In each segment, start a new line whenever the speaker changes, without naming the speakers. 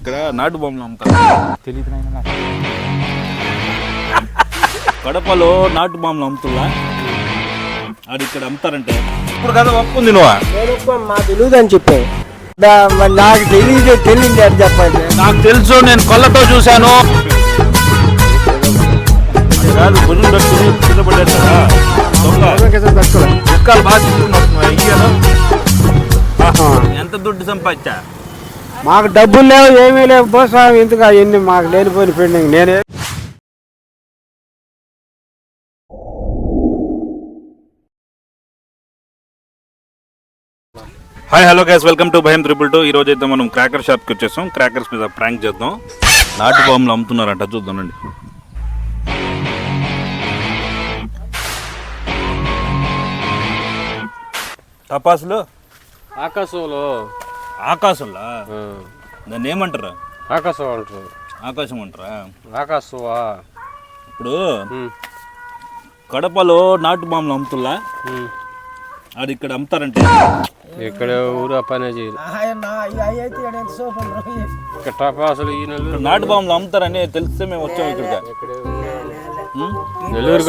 ఇక్కడ నాటు బొమ్మలు అమ్ముతారు.
తెలియదు
కడపలో నాటు బొమ్మలు అమ్ముతున్నా అది ఇక్కడ అమ్ముతారంటే. ఇప్పుడు కదా ఒప్పుకుంది నువ్వు?
నేను మా తెలియదు అని చెప్పాను నాకు తెలియదు తెలియదు అని చెప్పండి.
నాకు తెలుసు నేను కళ్ళతో చూశాను. కాదు గుండెలు పెట్టుకుని కింద దొంగ. బాగా తీసుకున్నట్టున్నాయి ఎంత దుడ్డు సంపాదించా?
మాకు డబ్బులు లేవు ఏమీ లేవు. బోసా ఎందుకు అవన్నీ మాకు లేనిపోయిన పెండింగ్? నేనే
hi hello guys welcome to భయం త్రిపుల్ టూ ఈ రోజు అయితే మనం క్రాకర్ షాప్కి వచ్చేసాం. క్రాకర్స్ మీద ప్రాంక్ చేద్దాం. నాటు బాంబులు అమ్ముతున్నారంట చూద్దామండి. టపాసులు?
ఆకాశంలో.
ఆకాశంలా? దాన్ని ఏమంటారు?
ఆకాశం అంటారు.
ఆకాశం అంటారా?
ఆకాశవా
ఇప్పుడు కడపలో నాటు బాంబులు అమ్ముతున్నా అది ఇక్కడ అమ్ముతారంటే?
ఇక్కడ ఊరు పనే చేయదు ఇక్కడ టపాసులు ఈ నెల్లూరు
ఇక్కడ నాటు బాంబులు అమ్ముతారని తెలిస్తే మేము వచ్చాం ఇక్కడికి. ఉం?
నెల్లూరు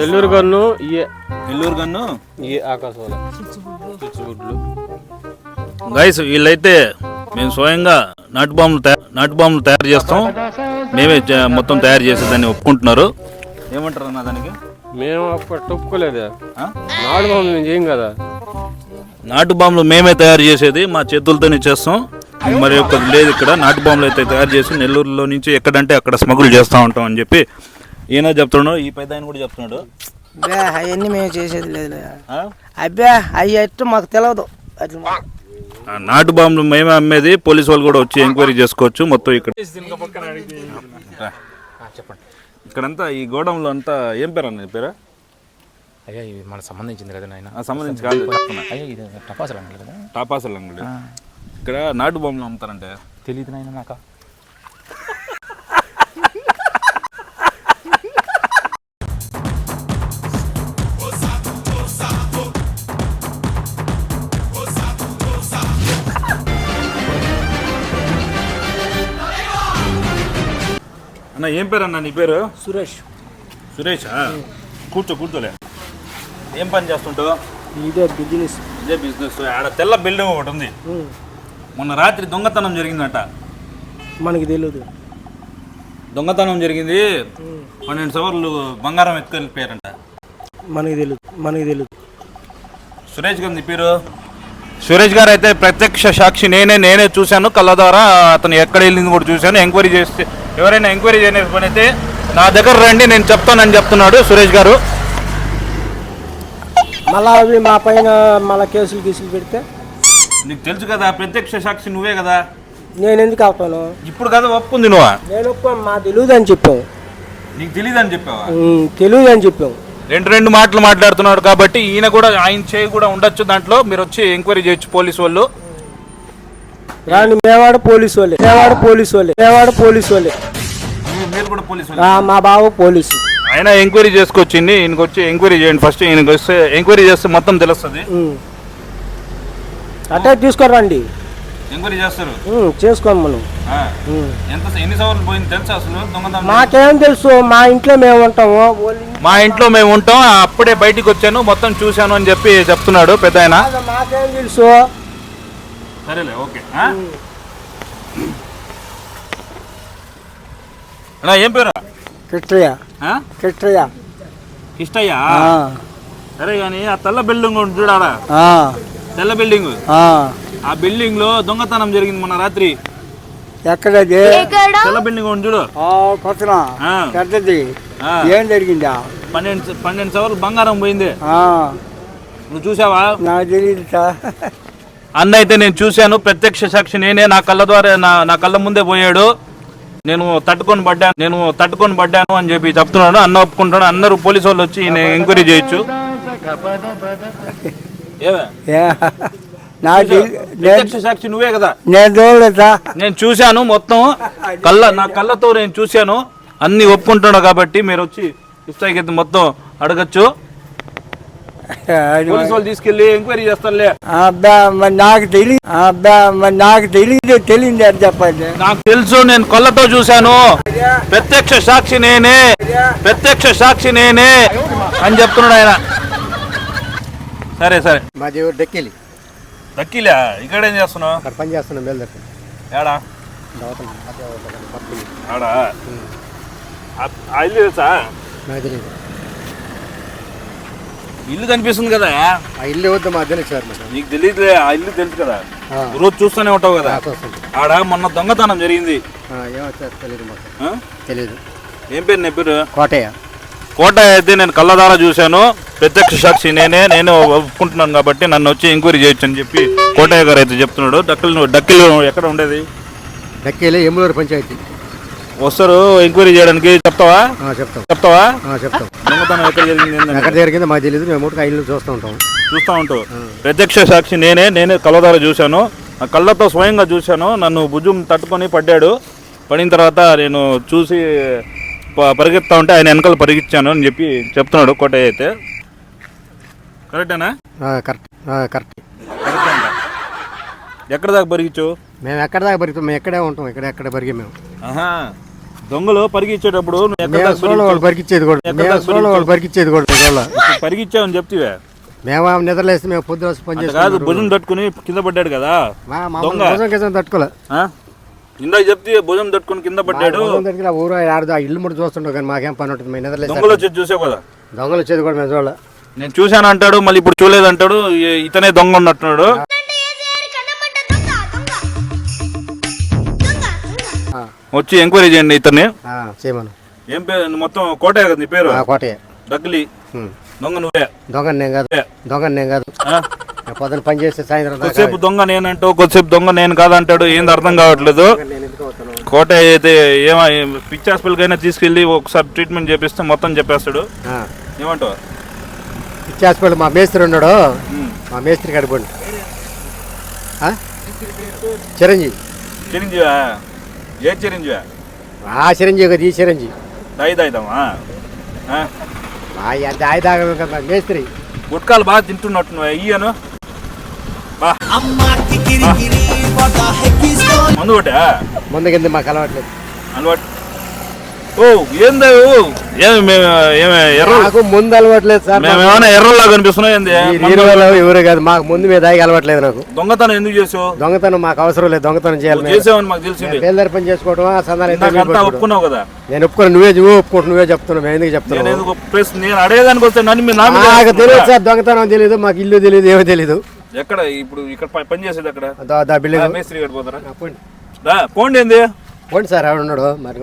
నెల్లూరు గన్ను ఇయే
నెల్లూరు గన్ను?
ఇయే ఆకాశంలో. చిచ్చుగుడ్లు
గైస్ వీళ్ళైతే మేము స్వయంగా నాటు బాంబులు తయా- నాటు బాంబులు తయారు చేస్తాం. మేమే మొత్తం తయారు చేసేదాన్ని ఒప్పుకుంటున్నారు. ఏమంటారు అన్న దానికి?
మేము అప్పటి ఒప్పుకోలేదే.
ఆ?
నాడు బాబు మేము చేయం కదా.
నాటు బాంబులు మేమే తయారు చేసేది మా చేతులతోనే చేస్తాం. మరి ఒక్కటి లేదు ఇక్కడ నాటు బాంబులు అయితే తయారు చేసి నెల్లూరులో నుంచి ఎక్కడంటే అక్కడ స్మగుల్ చేస్తూ ఉంటాం అని చెప్పి ఈయన చెప్తున్నాడు ఈ పెద్ద ఆయన కూడా చెప్తున్నాడు.
అబ్బా అవన్నీ మేము చేసేది లేదు? అబ్బా అవి ఎట్టు మాకు తెలియదు అట్లా
నాటు బాంబులు మేమే అమ్మేది పోలీసు వాళ్ళు కూడా వచ్చి ఎంక్వైరీ చేసుకోవచ్చు. మొత్తం ఇక్కడ.
చెప్పండి.
ఇక్కడంతా ఈ గోడౌన్లో అంతా ఏం పేరు అన్న పేరు?
అయ్యా ఇది మనకు సంబంధించింది కదా నాయన?
సంబంధించి కాదు.
అయ్యా ఇది టపాసులు అన్నారు కదా.
టాపాసల్ అంగడి. ఇక్కడ నాటు బాంబులు అమ్ముతారంటే?
తెలియదు నాయన నాకు.
అన్న ఏం పేరు అన్న నీ పేరు?
సురేష్.
సురేష్? కూర్చో కూర్చోలే. ఏం పని చేస్తుంటావు?
ఇదే బిజినెస్
ఇదే బిజినెస్ ఆడ తెల్ల బిల్డింగ్ ఒకటి ఉంది. మొన్న రాత్రి దొంగతనం జరిగిందంట.
మనకి తెలియదు
దొంగతనం జరిగింది. పన్నెండు సవర్లు బంగారం ఎత్తుకెళ్ళిపోయారంట
మనకి తెలియదు మనకి తెలియదు
సురేష్ గారు నీ పేరు? సురేష్ గారు అయితే ప్రత్యక్ష సాక్షి నేనే నేనే చూశాను. కళ్ళ ద్వారా అతను ఎక్కడ వెళ్ళింది కూడా చూశాను. ఎంక్వైరీ చేస్తే ఎవరైనా ఎంక్వైరీ చేయని పని అయితే నా దగ్గర రండి నేను చెప్తానని చెప్తున్నాడు సురేష్ గారు.
మళ్ళా అవి మా పైన మళ్ళా కేసులు గీసులు పెడితే?
నీకు తెలుసు కదా ప్రత్యక్ష సాక్షి నువ్వే కదా.
నేను ఎందుకు అవుతాను
ఇప్పుడు కదా ఒప్పుకుంది నువ్వు.
నేను ఒప్పుకోను, మా తెలియదు అని చెప్పాము
నీకు తెలియదు అని చెప్పావా?
తెలియదు అని చెప్పాము
రెండు రెండు మాటలు మాట్లాడుతున్నాడు కాబట్టి ఈయన కూడా ఆయన చేయి కూడా ఉండొచ్చు దాంట్లో. మీరు వచ్చి ఎంక్వైరీ చేయొచ్చు పోలీసు వాళ్ళు.
రాని మేవాడ పోలీసు వాళ్ళే. మేవాడ పోలీసు వాళ్ళే. మేవాడ పోలీసు వాళ్ళే.
మీరు- మీరు కూడా పోలీసు
ఆ, మా బావ పోలీసు.
ఆయన ఎంక్వైరీ చేసుకొచ్చింది ఈయనకి వచ్చి ఎంక్వైరీ చేయండి ఫస్ట్. ఈయనకి వస్తే ఎంక్వైరీ చేస్తే మొత్తం తెలుస్తుంది.
ఉమ్. అట్టే తీసుకురండి
ఎంక్వైరీ చేస్తారు.
ఉమ్, చేసుకోం మనం.
ఆ.
ఉమ్.
ఎంత ఎన్ని సవర్లు పోయింది తెలుసా అసలు? దొంగతనం.
మాకేం తెలుసు మా ఇంట్లో మేము ఉంటాము. వాళ్ళ ఇంట్లో
మా ఇంట్లో మేము ఉంటాం. అప్పుడే బయటికి వచ్చాను. మొత్తం చూశాను అని చెప్పి చెప్తున్నాడు పెద్ద ఆయన.
కాదు, మాకేం తెలుసు.
సరేలే ఓకే? అన్నా, ఏం పేరు?
కిట్రయ్య.
ఆ?
కిట్రయ్య.
కిష్టయ్య? సరే కానీ ఆ తెల్ల బిల్డింగ్ ఉంది చూడాడా
ఆ,
తెల్ల బిల్డింగ్?
ఆ.
ఆ బిల్డింగ్లో దొంగతనం జరిగింది మొన్న రాత్రి.
ఎక్కడది?
తెల్ల బిల్డింగ్ ఉంది చూడు.
ఆ, కొత్తనా. పెద్దది. ఏం జరిగిందా?
పన్నెండు పన్నెండు సవర్లు బంగారం పోయింది.
ఆ,
నువ్వు చూసావా?
నాకు తెలియదు సార్.
అన్న అయితే నేను చూశాను. ప్రత్యక్ష సాక్షి నేనే. నా కళ్ళ ద్వారా నా నా కళ్ళ ముందే పోయాడు. నేను తట్టుకొని పడ్డాను. నేను తట్టుకొని పడ్డాను అని చెప్పి చెప్తున్నాడు అన్న ఒప్పుకుంటాడు అందరూ పోలీసు వాళ్ళు వచ్చి ఎంక్వైరీ చేయొచ్చు. సాక్షి నువ్వే కదా.
నేను
చూశాను మొత్తం. కళ్ళ నా కళ్ళతో నేను చూశాను. అన్ని ఒప్పుకుంటున్నాడు కాబట్టి మీరు వచ్చి ఇస్తాయి మొత్తం అడగచ్చు. పోలీసు వాళ్ళు తీసుకెళ్ళి ఎంక్వైరీ చేస్తారులే
అబ్బా మరి నాకు తెలియదు అబ్బా మరి నాకు తెలియదు తెలియదు అని చెప్పండి.
నాకు తెలుసు నేను కళ్ళతో చూశాను. ప్రత్యక్ష సాక్షి నేనే. ప్రత్యక్ష సాక్షి నేనే. అని చెప్తున్నాడు ఆయన. సరే సరే.
మా దేవుడు డెక్కిలి.
దక్కిలే ఇక్కడ ఏం చేస్తున్నావు?
అక్కడ పని చేస్తున్నాం మేలు
ఏడా? ఆడా? ఆ- ఆ ఇల్లు తెలుసా?
నాకు తెలియదు
ఇల్లు కనిపిస్తుంది కదా.
ఆ ఇల్లు వద్దు తెలియదు సార్ మాకు
నీకు తెలియదులే ఆ ఇల్లు తెలుసు కదా. రోజు చూస్తూనే ఉంటావు కదా. ఆడ మొన్న దొంగతనం జరిగింది.
ఏమో సార్ తెలియదు మాకు? తెలియదు
ఏం పేరు నీ పేరు?
కోటయ్య.
కోట అయితే నేను కళ్ళదారా చూశాను. ప్రత్యక్ష సాక్షి నేనే నేను ఒప్పుకుంటున్నాను కాబట్టి నన్ను వచ్చి ఎంక్వైరీ చేయొచ్చు అని చెప్పి కోటయ్య గారు అయితే చెప్తున్నాడు. డక్కలు డక్కలు ఎక్కడ ఉండేది?
డెక్కిలి ఎమ్ములూరు పంచాయతీ.
వస్తారు ఎంక్వైరీ చేయడానికి చెప్తావా?
చెప్తాం.
చెప్తావా?
చెప్తాం.
దొంగతనం ఎక్కడ జరిగింది?
ఎక్కడ జరిగిందో మాకు తెలియదు మేము ఆ ఇల్లు చూస్తూ ఉంటాం.
చూస్తూ ఉంటావు. ప్రత్యక్ష సాక్షి నేనే నేనే కళ్ళదార చూశాను. ఆ కళ్ళతో స్వయంగా చూశాను. నన్ను భుజం తట్టుకొని పడ్డాడు. పడిన తర్వాత నేను చూసి ప- పరిగెత్తా ఉంటే ఆయన వెనకాల పరిగెత్తాను అని చెప్పి చెప్తున్నాడు కోటయ్య అయితే. కరెక్టేనా?
ఆ, కరెక్ట్. ఆ, కరెక్ట్.
ఎక్కడ దాకా పరిగించు
మేము ఎక్కడ దాకా బరుగుతాం మేము ఎక్కడే ఉంటాం ఇక్కడ ఎక్కడ బరిగి మేము.
ఆహా. దొంగలు పరిగించావు?
బరికిచ్చేది కూడా బరికిచ్చేది కూడా
పరిగించావని చెప్తివే.
మేము ఆ నిద్రలేస్తే మేము పొద్దున పని
కాదు భుజం తట్టుకుని కింద పడ్డాడు కదా.
భుజం తట్టుకోలే?
ఇందాక చెప్తే భుజం తట్టుకుని కింద పడ్డాడు.
ఊరు ఆడదు ఆ ఇల్లు ముట్టు చూస్తుంటాం కానీ మాకేం పని ఉంటుంది? మేము నిద్రలేస్తే
దొంగలు వచ్చి చూసావు కదా?
దొంగలు వచ్చేది కూడా మేము చూడాలి.
నేను చూశాను అంటాడు మళ్ళీ ఇప్పుడు చూడలేదు అంటాడు ఇతనే దొంగ ఉన్నట్టున్నాడు. వచ్చి ఎంక్వైరీ చేయండి ఇతన్ని.
చేయమను.
ఏం పేరు? మొత్తం కోటయ్య కదా నీ పేరు?
ఆ, కోటయ్య
డగ్లీ. దొంగ నువ్వే.
దొంగ నేను కాదు. దొంగ నేను కాదు. పొద్దున పని చేస్తే సాయంత్రం
కొద్దిసేపు దొంగ నేనంటావు కొద్దిసేపు దొంగ నేను కాదంటాడు ఏంది అర్థం కావట్లేదు? కోటయ్య అయితే ఏమో పిచ్చి హాస్పిటల్కైనా తీసుకెళ్ళి ఒకసారి ట్రీట్మెంట్ చేపిస్తే మొత్తం చెప్పేస్తాడు. ఏమంటావు?
పిచ్చి హాస్పిటల్ మా మేస్త్రి ఉన్నాడు. మా మేస్త్రి కడిపోండి చిరంజీవి.
చిరంజీవా? ఏ చిరంజీవా?
ఆ చిరంజీవి కదా ఈ చిరంజీవి.
దాయి దాయిదామా?
ఎంత ఆయుధాగం కదా మేస్త్రి.
గుట్కాలు బాగా తింటున్నట్టు నువ్వు ఇయ్యను మందు ఒకటా
ముందు కింద మాకు అలవాట్లేదు.
అలవాటు. ఓ ఏందా ఏమి మేము ఏమి ఎర్ర
నాకు ముందు అలవాట్లేదు సార్
మేము ఏమైనా ఎర్రలా కనిపిస్తున్నాయి ఏంది?
ఎవరు కాదు మాకు ముందు మీద దాగి అలవాట్లేదు నాకు.
దొంగతనం ఎందుకు చేసావు?
దొంగతనం మాకు అవసరం లేదు దొంగతనం చేయాలి
మాకు తెలిసింది.
బేల్దారి పని చేసుకోవడం
ఒప్పుకున్నావు కదా?
నేను ఒప్పుకోను నువ్వే నువ్వే ఒప్పుకుంటు నువ్వే చెప్తున్నావు ఎందుకు
నేను
చెప్తున్నావు
ఎందుకు ప్రెస్ నేను అడగడానికి వస్తే నన్ను
నాకు? తెలియదు సార్ దొంగతనం తెలియదు మాకు ఇల్లు తెలియదు ఏమో తెలియదు
ఎక్కడ? ఇప్పుడు ఇక్కడ పని చేసేది అక్కడ
బిల్డింగ్.
మేస్త్రి
పోండి
ఏంది?
పోండి సార్ ఆవిడ మరి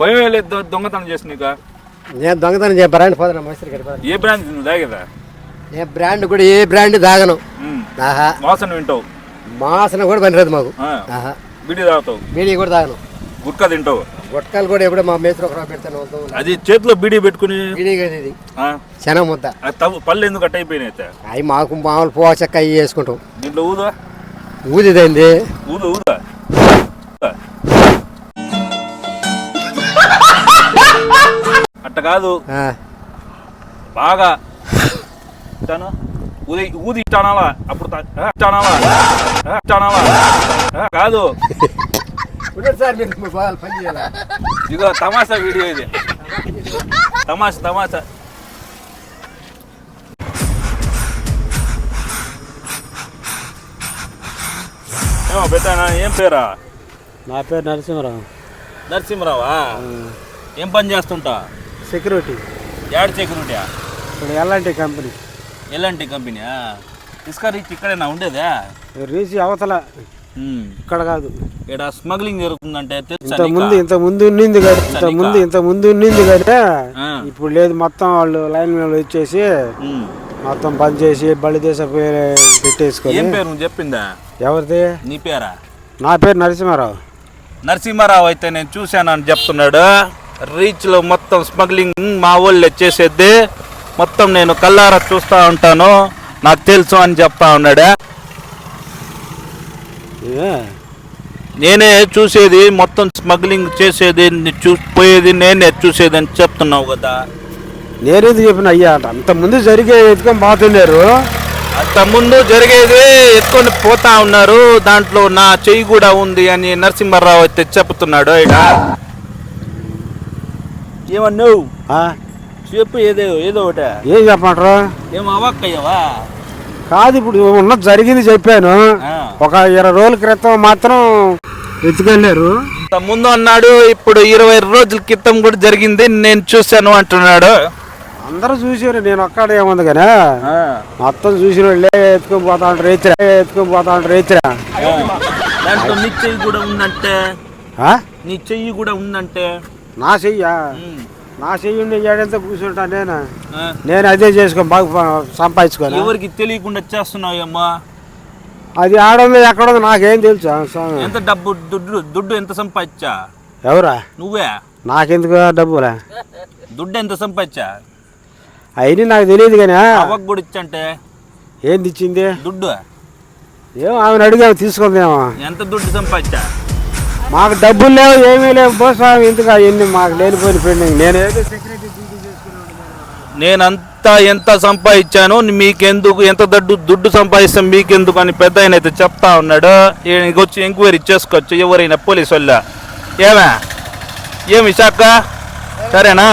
భయం లేదు దొంగతనం చేసి నీకు?
నేను దొంగతనం చేయ బ్రాండ్ పోతాను మేస్త్రి గారి
ఏ బ్రాండ్? నువ్వు దాగదా
నేను బ్రాండ్ కూడా ఏ బ్రాండ్ తాగను. ఆహా.
వాసన వింటావు.
మాసన కూడా పనిరాదు మాకు. ఆహా.
బిడి తాగుతావు.
బీడీ కూడా తాగను.
గుట్కా తింటావు.
గుట్కాలు కూడా ఎప్పుడో మా మేస్త్రి ఒకరు పెడతాను.
అది చేతిలో బీడీ పెట్టుకుని
బీడీ ఇది. శనం ముద్ద.
పళ్ళు ఎందుకు అట్ట అయిపోయినాయి?
అవి మాకు మామూలు పోవ చెక్క అవి వేసుకుంటాం
దీంట్లో ఊదా?
ఊదిదైంది?
ఊదు? ఊదా? అట్ట కాదు. బాగా. ఇట్టాను. ఊది ఊది ఇట్టానాలా? అప్పుడు ఇట్టానాలా? ఇట్టానాలా? కాదు. ఇదిగో తమాషా వీడియో ఇది. తమాషా తమాషా. ఏమో పెట్టానా ఏం పేరా?
నా పేరు నరసింహరావు.
నరసింహరావా? ఏం పని చేస్తుంటా?
సెక్యూరిటీ.
యాడ్ సెక్యూరిటీ
ఇప్పుడు ఎలాంటి కంపెనీ.
ఎలాంటి కంపెనీ ఇసుక రీచ్ ఇక్కడేనా? ఉండేదా?
రీచి అవతల. ఇక్కడ కాదు.
ఇక్కడ స్మగ్లింగ్ జరుగుతుందంటే
ఇంత? ముందు ఇంత ముందు ఉన్నింది కానీ ఇంత? ముందు ఇంత ముందు ఉన్నింది
ఆ.
ఇప్పుడు లేదు మొత్తం వాళ్ళు లైన్ మీద వచ్చేసి. మొత్తం బంద్ చేసి బలి దేశ పేరు పెట్టేసుకొని
ఏం పేరు నువ్వు చెప్పిందా?
ఎవరిది?
నీ పేరా?
నా పేరు నరసింహారావు.
నరసింహారావు అయితే నేను చూశాను అని చెప్తున్నాడు. రీచ్లో మొత్తం స్మగ్లింగ్ మా వాళ్ళు వచ్చేసేది మొత్తం నేను కల్లారా చూస్తూ ఉంటాను. నాకు తెలుసు అని చెప్తా ఉన్నాడు? నేనే చూసేది మొత్తం స్మగ్లింగ్ చేసేది ని చూ పోయేది నేనే చూసేది అని చెప్తున్నావు కదా.
నేనేది చెప్పిన? అయ్యా అంత ముందు జరిగే ఎత్తుకొని పోతున్నారు
అంత ముందు జరిగేది ఎత్తుకొని పోతా ఉన్నారు. దాంట్లో నా చెయ్యి కూడా ఉంది అని నరసింహారావు అయితే చెప్తున్నాడు. ఆయన ఏమన్నావు చెప్పు ఏదో ఏదో ఒకట.
ఏం చెప్పమంటారు?
ఏం అవాక్కయ్యవా
కాదు ఇప్పుడు ఉన్నది జరిగింది చెప్పాను. ఒక ఇరవై రోజుల క్రితం మాత్రం ఎత్తుకెళ్ళారు
ముందు అన్నాడు ఇప్పుడు ఇరవై రోజుల క్రితం కూడా జరిగింది నేను చూశాను అంటున్నాడు.
అందరూ చూసారు నేను ఒక్కడే ఏముంది కానీ. మొత్తం చూసిన వాళ్ళే ఎత్తుకొని పోతా ఉంటారు రైతురా ఎత్తుకొని పోతా ఉంటారు
దాంట్లో నీ చెయ్యి కూడా ఉందంటే? నీ చెయ్యి కూడా ఉందంటే?
నా చెయ్యా. నా చెయ్యి ఉండి ఏడంతా కూర్చుంటా నేను. నేను అదే చేసుకొని బాగా సంపాదించుకొని?
ఎవరికి తెలియకుండా చేస్తున్నావు
అది ఆడుంది ఎక్కడుంది నాకేం తెలుసు.
ఎంత డబ్బు దుడ్డు దుడ్డు ఎంత సంపాదించా?
ఎవరా?
నువ్వే?
నాకెందుకు డబ్బులా
దుడ్డు ఎంత సంపాదించా?
అవన్నీ నాకు తెలియదు కానీ
అవ్వకు కూడా ఇచ్చంటే?
ఏంది ఇచ్చింది?
దుడ్డు?
ఏమో ఆమెను అడిగాము తీసుకుందేమో?
ఎంత దుడ్డు సంపాదించా?
మాకు డబ్బులు లేవు ఏమీ లేవు. బో స్వామి ఎందుకు అవన్నీ మాకు లేనిపోయిన పెండింగ్ నేను ఏదో సెక్యూరిటీ డ్యూటీ
నేనంతా ఎంత సంపాదించాను మీకెందుకు ఎంత దడ్డు దుడ్డు సంపాదిస్తాం మీకెందుకు అని పెద్ద ఆయన అయితే చెప్తా ఉన్నాడు. వచ్చి ఎంక్వైరీ చేసుకోవచ్చు ఎవరైనా పోలీసు వాళ్ళ. ఏమే? ఏమి శాఖ సరేనా?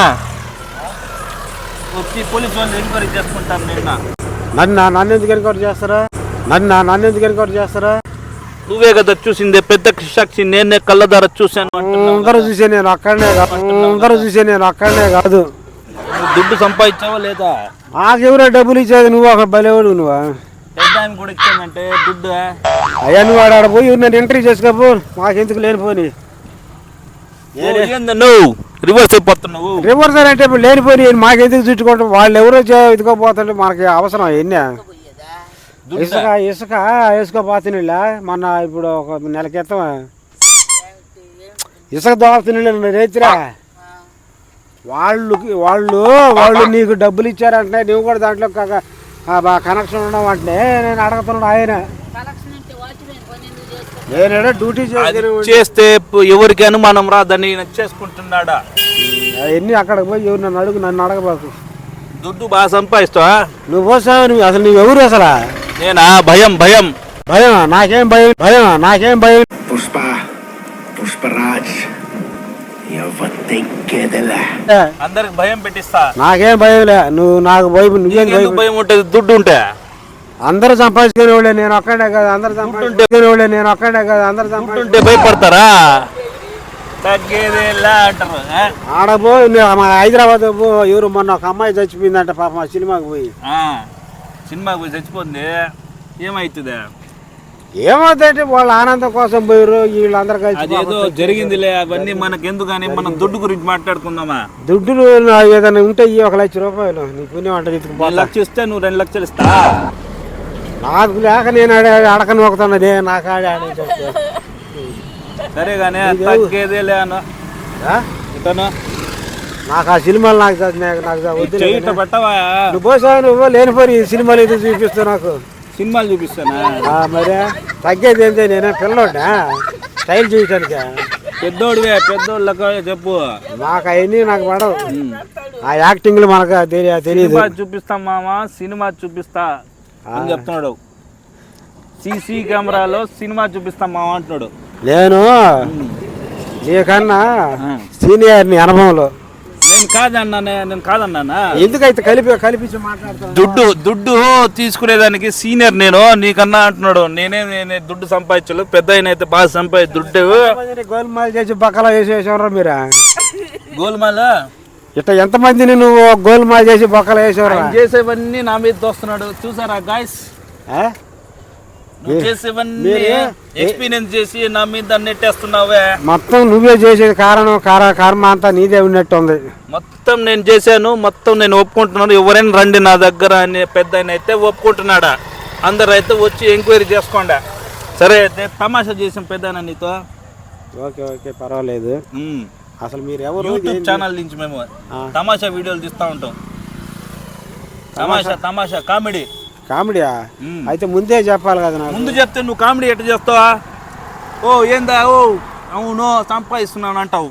వచ్చి పోలీసు వాళ్ళు ఎంక్వైరీ చేసుకుంటాను నిన్న
నన్ను నన్ను ఎందుకు ఎన్కౌంటర్ చేస్తారా? నన్ను నన్ను ఎందుకు ఎన్కౌంటర్ చేస్తారా?
నువ్వే కదా చూసిందే పెద్ద సాక్షి నేనే కళ్ళదార చూశాను.
అందరూ చూసే నేను అక్కడనే కాదు అందరూ చూసే నేను అక్కడనే కాదు.
దుడ్డు సంపాదించావా లేదా?
నాకెవరో డబ్బులు ఇచ్చేది? నువ్వు? ఒక బలేవాడు నువ్వు?
పెద్ద ఆయన కూడా ఇచ్చానంటే దుడ్డు?
అయ్యా నువ్వు ఆడ ఆడ పోయి నన్ను ఎంట్రీ చేసుకోపో మాకెందుకు లేనిపోని
నువ్వు? రివర్స్ అయిపోతున్నావు.
రివర్స్ అంటే ఇప్పుడు లేనిపోని మాకెందుకు చుట్టుకుంటాం వాళ్ళు ఎవరో చే- ఇదిగోపోతుంటే మనకి అవసరం ఎన్ని? ఇసుక ఇసుక వేసుకోపోతున్నా మొన్న ఇప్పుడు ఒక నెల క్రితం. ఇసుక దోస్తున్నా రైతురా. వాళ్ళకి వాళ్ళు వాళ్ళు నీకు డబ్బులు ఇచ్చారంటే నువ్వు కూడా దాంట్లో కనెక్షన్ ఉండడం అంటే నేను అడుగుతున్నాడు ఆయన. నేనేడో డ్యూటీ
చేస్తే పు- ఎవరికి అనుమానం రాదని చేసుకుంటున్నాడా?
అవన్నీ అక్కడికి పోయి ఎవరు నన్ను అడుగు నన్ను అడగబాకు.
దుడ్డు బాగా సంపాదిస్తావా?
నువ్వు పోసావు నువ్వు? అసలు నువ్వు ఎవరు అసలు?
నేనా? భయం భయం.
భయం నాకేం భయం భయం నాకేం భయం.
పుష్ప పుష్పరాజ్
అందరికి భయం పెట్టిస్తా.
నాకేం భయంలే నువ్వు నాకు భయం నువ్వేం భయం?
భయం ఉంటుంది? దుడ్డు ఉంటే
అందరూ సంపాదించుకునే వాళ్ళే నేను ఒక్కడే కదా అందరు సంపాదించుకునే వాళ్ళే నేను ఒక్కడే కదా అందరు
దుడ్డు
సంపాదించు
ఉంటే భయపడతారా? తగ్గేదేలా అంటారు ఆ?
ఆడపో మా హైదరాబాద్ పో ఎవరు మొన్న ఒక అమ్మాయి చచ్చిపోయిందంట పాప మా సినిమాకి పోయి.
ఆ. సినిమాకి పోయి చచ్చిపోతుంది. ఏమైతుందా?
ఏమవుతుందంటే వాళ్ళ ఆనందం కోసం పోయారు వీళ్ళందరూ కలిసి
అదేదో జరిగిందిలే అవన్నీ మనకెందుకు కానీ మనం దుడ్డు గురించి మాట్లాడుకుందామా?
దుడ్డులు నా ఏదైనా ఉంటే ఈ ఒక లక్ష రూపాయలు. నీ పుణ్యం అంటే ఇతుకుపోతా
లక్షలు ఇస్తే నువ్వు రెండు లక్షలు ఇస్తా.
నాకు లేక నేను అడే అడకని ఒకతున్నా నేను నాకు ఆడే ఆడే.
సరే కానీ అన్న
ఆ?
ఇతను
నాకు ఆ సినిమాలు నాకు నాకు.
పెట్టవా?
నువ్వు పోసావు? నువ్వు లేనిపోయి సినిమాలు ఇది చూపిస్తావు నాకు?
సినిమాలు చూపిస్తానా?
ఆ, మరే తగ్గేది ఏంటి నేను పిల్లోడా స్టైల్ చూపించానికి
పెద్దోడివే పెద్దోళ్ళకి చెప్పు.
నాకు అవన్నీ నాకు పడవు. ఆ యాక్టింగ్లు మనకు తెలియ తెలియదు
చూపిస్తా మామ సినిమా చూపిస్తా అని చెప్తున్నాడు. సీసీ కెమెరాలో సినిమా చూపిస్తా మామ అంటున్నాడు.
నేను నీకన్నా సీనియర్ని అనుభవంలో
నేను కాదన్నా నేను కాదన్నానా?
ఎందుకైతే కలిపి కలిపించి మాట్లాడుతాను
దుడ్డు దుడ్డు తీసుకునేదానికి సీనియర్ నేను నీకన్నా అంటున్నాడు. నేనే నేనే దుడ్డు సంపాదించలేదు. పెద్ద ఆయన అయితే బాగా సంపాది దుడ్డు.
గోల్మాల్ చేసి బక్కలా వేసేసేవరా మీరు?
గోల్మాల?
ఇట్లా ఎంతమందిని నువ్వు గోల్మాల్ చేసి బొక్కలు వేసేవరా?
చేసేవన్నీ నా మీద తోస్తున్నాడు చూసారా గాయస్ నువ్వు చేసేవన్నీ
మీరే-
ఎక్స్పీరియన్స్ చేసి నా మీద నెట్టేస్తున్నావే.
మొత్తం నువ్వే చేసేది కారణం కార కర్మ అంతా నీదే ఉన్నట్టు ఉంది
మొత్తం నేను చేశాను మొత్తం నేను ఒప్పుకుంటున్నాను. ఎవరైనా రండి నా దగ్గర అని పెద్ద అయితే ఒప్పుకుంటున్నాడా? అందరు అయితే వచ్చి ఎంక్వైరీ చేసుకోండి. సరే అయితే తమాషా చేసాం పెద్ద నీతో.
ఓకే ఓకే పర్వాలేదు. అసలు మీరు ఎవరు
యూట్యూబ్? ఛానల్ నుంచి మేము. తమాషా వీడియోలు తీస్తూ ఉంటాం. తమాషా తమాషా కామెడీ.
కామెడీయా. అయితే ముందే చెప్పాలి కదా నాకు.
ముందు చెప్తే నువ్వు కామెడీ ఎట్లా చేస్తావా? ఓ ఏందా? ఓ అవును సంపాదిస్తున్నాను అంటావు.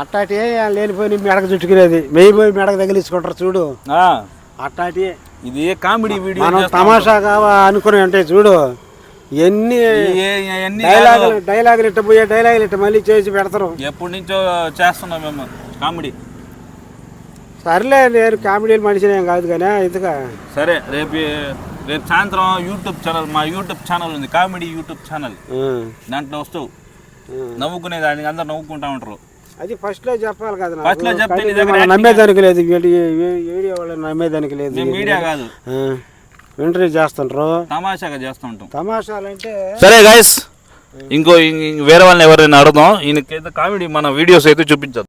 అట్టాటి లేనిపోయి మెడకు చుట్టుకునేది? మెయ్యి పోయి మెడకు తగిలించుకుంటారు చూడు. అట్టాటి.
ఇది కామెడీ వీడియో
మనం
చేస్తా.
తమాషాగా అనుకుని అంటే చూడు. ఎన్ని డైలాగులు డైలాగులు ఇట్ట పోయే డైలాగులు ఇట్ట మళ్ళీ చేసి పెడతారు.
ఎప్పటి నుంచో చేస్తున్నాం మేము కామెడీ.
సర్లే నేను కామెడీ మనిషిని ఏం కాదు కానీ ఇంతగా
సరే రేపు రేపు సాయంత్రం యూట్యూబ్ ఛానల్ మా యూట్యూబ్ ఛానల్ ఉంది కామెడీ యూట్యూబ్ ఛానల్. దాంట్లో వస్తావు. నవ్వుకునే దానికి అందరు నవ్వుకుంటా ఉంటారు.
అది ఫస్ట్లో చెప్పాలి కదా.
First లో చెప్తే
నమ్మేదానికి లేదు. వీడియో వాళ్ళని నమ్మేదానికి లేదు.
మీడియా కాదు.
ఇంటర్వ్యూ చేస్తుంటారు.
తమాషాగా చేస్తూ ఉంటాం.
తమాషాలంటే
సరే గాయస్ ఇంకో ఇం- ఇంక వేరే వాళ్ళని ఎవరైనా అడుగుదాం. ఈయనకైతే కామెడీ మన వీడియోస్ అయితే చూపించదు